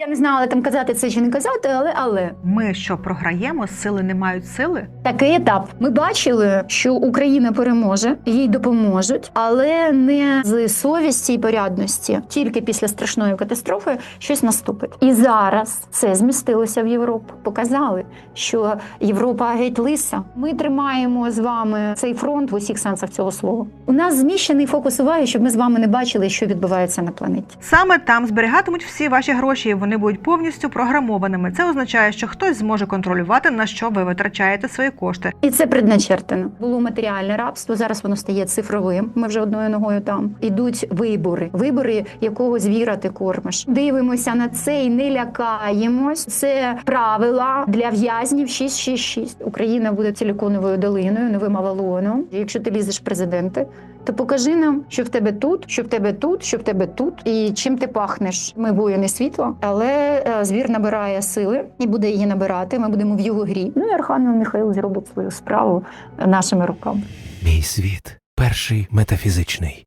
Я не знала там казати це чи не казати, але але Ми що програємо, сили не мають сили? такий етап. Ми бачили, що Україна переможе, їй допоможуть, але не з совісті і порядності. Тільки після страшної катастрофи щось наступить. І зараз це змістилося в Європу. Показали, що Європа геть лиса. Ми тримаємо з вами цей фронт в усіх сенсах цього слова. У нас зміщений фокус уваги, щоб ми з вами не бачили, що відбувається на планеті. Саме там зберігатимуть всі ваші гроші, і вони будуть повністю програмованими. Це означає, що хтось зможе контролювати на що ви витрачаєте свої кошти. І це предначертано. Було матеріальне рабство. Зараз воно стає цифровим. Ми вже одною ногою там. Ідуть вибори. Вибори, якого звіра ти кормиш. Дивимося на це і не лякаємось. Це правила для в'язнів 666. Україна буде силіконовою долиною, новим Авалоном. Якщо ти лізеш в президенти. То покажи нам, що в тебе тут, що в тебе тут, що в тебе тут, і чим ти пахнеш. Ми воїни світла, але е, звір набирає сили і буде її набирати. Ми будемо в його грі. Ну і Архангел Михаїл зробить свою справу нашими руками. Мій світ перший метафізичний.